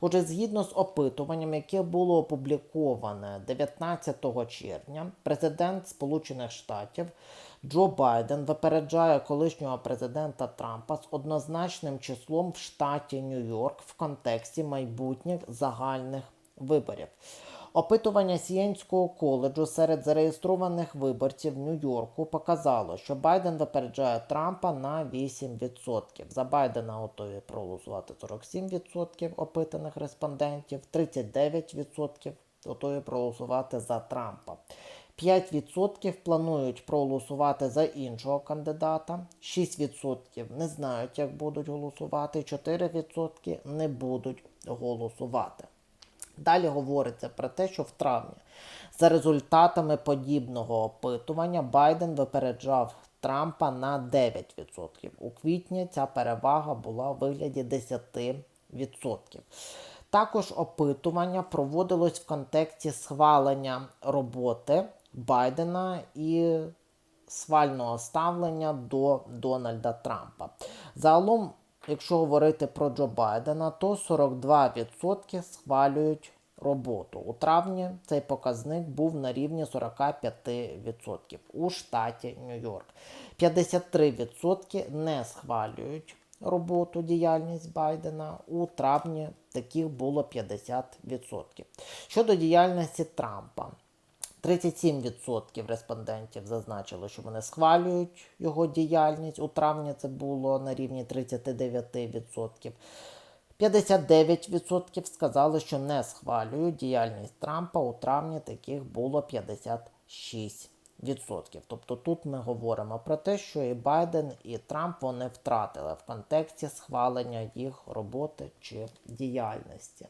Отже, згідно з опитуванням, яке було опубліковане 19 червня, президент Сполучених Штатів Джо Байден випереджає колишнього президента Трампа з однозначним числом в штаті Нью-Йорк в контексті майбутніх загальних виборів. Опитування Сієнського коледжу серед зареєстрованих виборців Нью-Йорку показало, що Байден випереджає Трампа на 8%. За Байдена готові проголосувати 47% опитаних респондентів, 39% готові проголосувати за Трампа. 5% планують проголосувати за іншого кандидата, 6% не знають, як будуть голосувати, 4% не будуть голосувати. Далі говориться про те, що в травні за результатами подібного опитування Байден випереджав Трампа на 9%. У квітні ця перевага була у вигляді 10%. Також опитування проводилось в контексті схвалення роботи Байдена і свального ставлення до Дональда Трампа. Загалом, якщо говорити про Джо Байдена, то 42% схвалюють роботу. У травні цей показник був на рівні 45% у штаті Нью-Йорк. 53% не схвалюють роботу, діяльність Байдена. У травні таких було 50%. Щодо діяльності Трампа. 37% респондентів зазначили, що вони схвалюють його діяльність. У травні це було на рівні 39%. 59% сказали, що не схвалюють діяльність Трампа. У травні таких було 56%. Тобто тут ми говоримо про те, що і Байден, і Трамп вони втратили в контексті схвалення їх роботи чи діяльності.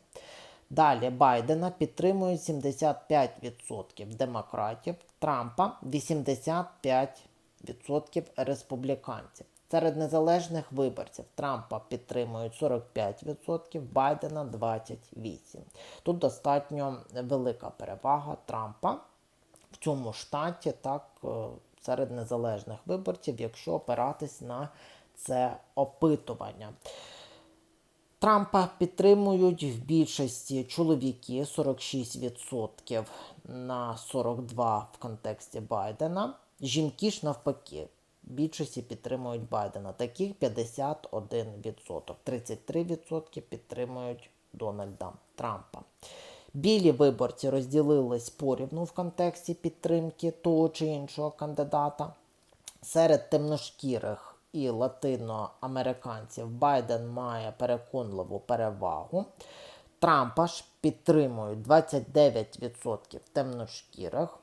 Далі Байдена підтримують 75% демократів, Трампа 85% республіканців. Серед незалежних виборців Трампа підтримують 45%, Байдена 28%. Тут достатньо велика перевага Трампа в цьому штаті, так, е, серед незалежних виборців, якщо опиратись на це опитування. Трампа підтримують в більшості чоловіки 46% на 42% в контексті Байдена. Жінки ж навпаки. в Більшості підтримують Байдена. Таких 51%. 33% підтримують Дональда Трампа. Білі виборці розділились порівну в контексті підтримки того чи іншого кандидата. Серед темношкірих і латиноамериканців Байден має переконливу перевагу. Трампа ж підтримують 29% темношкірих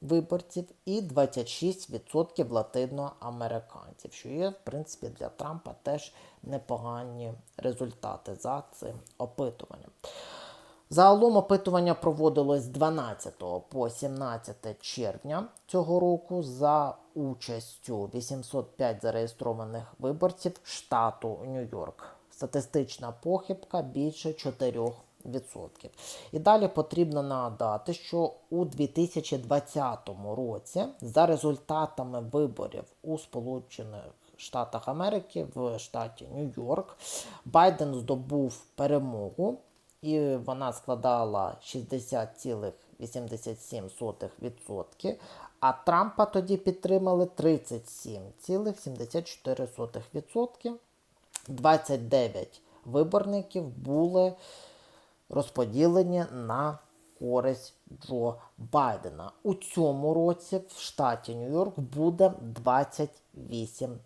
виборців і 26% латиноамериканців, що є, в принципі, для Трампа теж непогані результати за цим опитуванням. Загалом опитування проводилось з 12 по 17 червня цього року за участю 805 зареєстрованих виборців штату Нью-Йорк. Статистична похибка більше 4%. І далі потрібно нагадати, що у 2020 році за результатами виборів у Сполучених Штатах Америки в штаті Нью-Йорк Байден здобув перемогу і вона складала 60,87%, а Трампа тоді підтримали 37,74%. 29 виборників були розподілені на користь Джо Байдена. У цьому році в штаті Нью-Йорк буде 28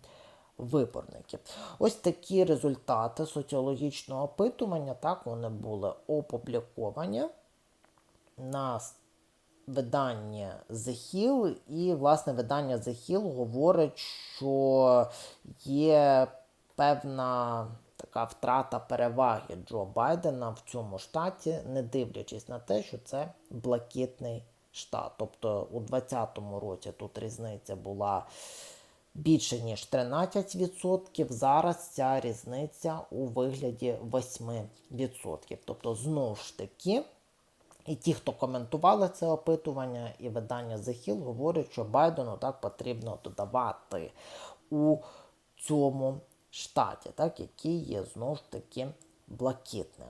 виборників. Ось такі результати соціологічного опитування, так, вони були опубліковані на виданні The Hill, і, власне, видання The Hill говорить, що є певна така втрата переваги Джо Байдена в цьому штаті, не дивлячись на те, що це блакитний штат. Тобто у 2020 році тут різниця була більше ніж 13%. Зараз ця різниця у вигляді 8%. Тобто, знову ж таки, і ті, хто коментували це опитування, і видання The Hill говорять, що Байдену так потрібно додавати у цьому штаті, так, який є знову ж таки блакитним.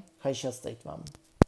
Хай щастить вам!